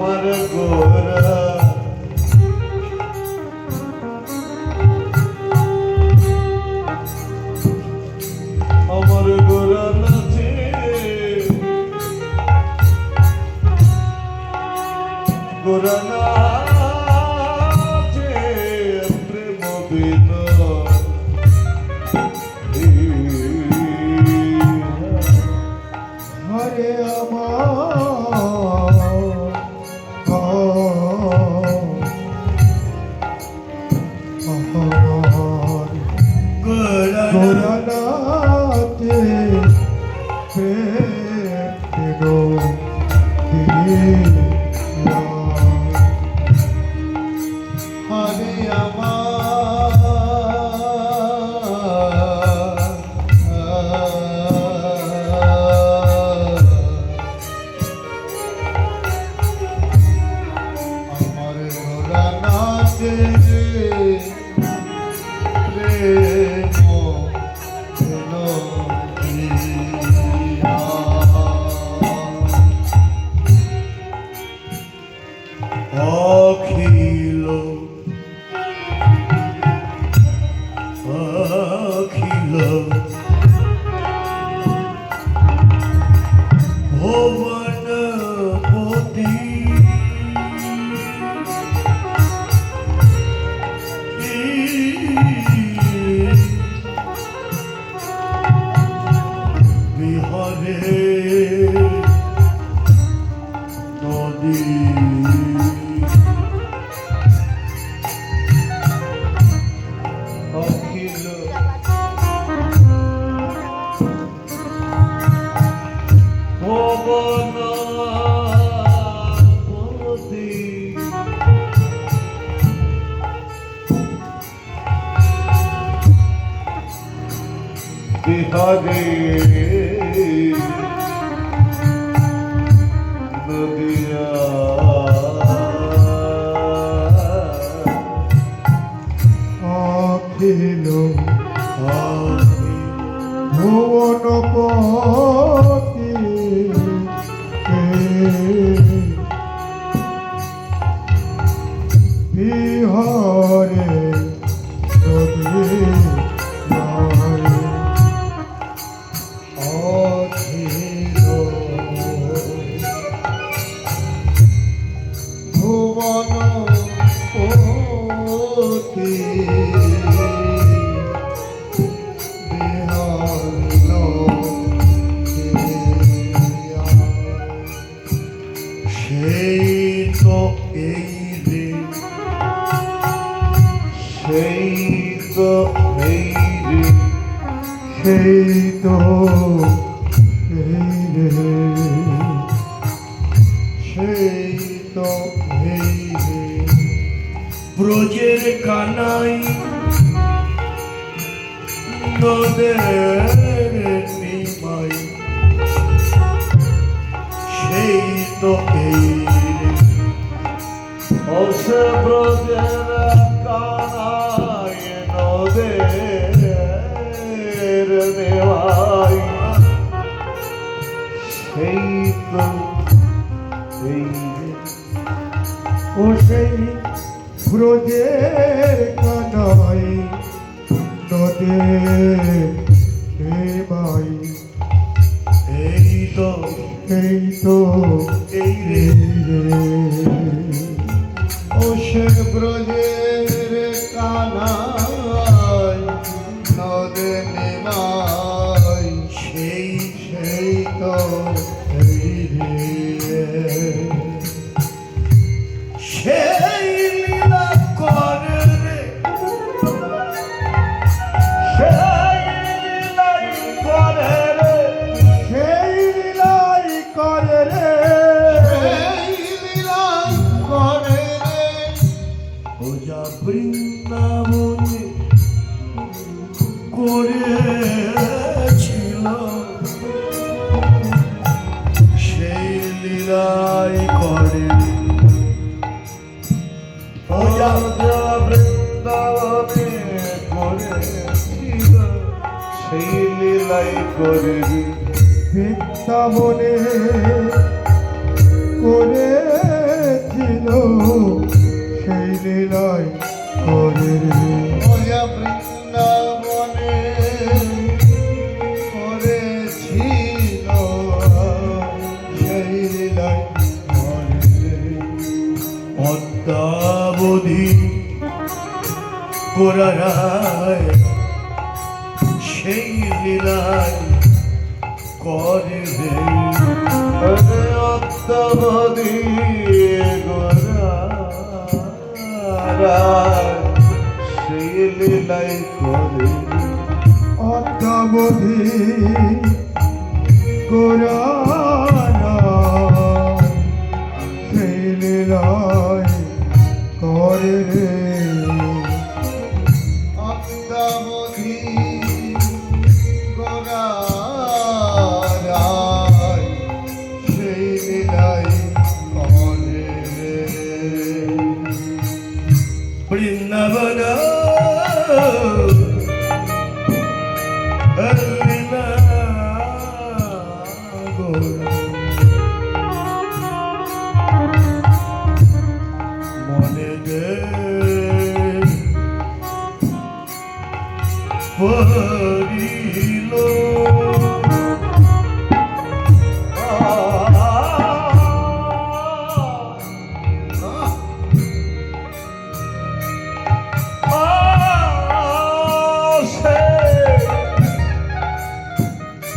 আমার গোরা আমার গোরা নাচে। গোরা নাচে। আমার বিহারে। নদিয়া। অখিল আমি ভুবনপতি। বিহরে ভুবন পতি সেই তো এই রে সেই তো এই রে সেই তো এই রে ব্রজের কানাই নদের নিমাই। সেই তো এই অসে ব্রজের কানাই নদের নেওয়াই সেই তো এই ও সেই ব্রজের কানাই নদে মাই এই তো এই তো এই রে। ও সে ব্রজের কানাই করবি বৃন্দাবনে করেছিল। সেই করেছিল। সেই লীলায় অদ্যাবধি সেই লীলায় করবে অন্তমদি গোরা সেই লীলাই করে অন্তমদি গোরা পড়িল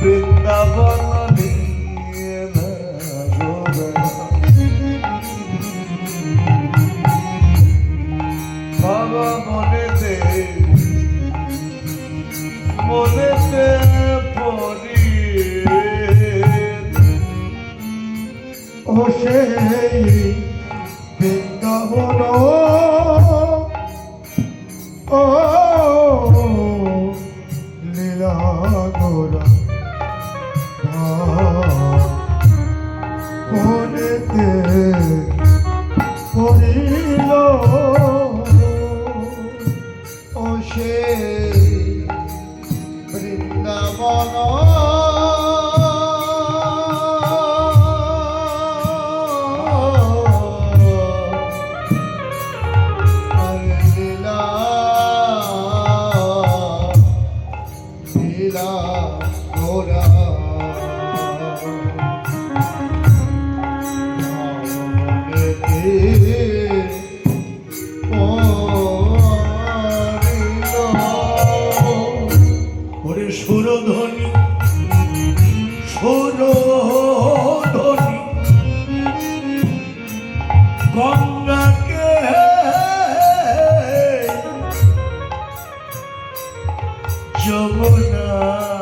বৃন্দাবন মনেতে পরি ও সেই বৃন্দাবন ও 不能。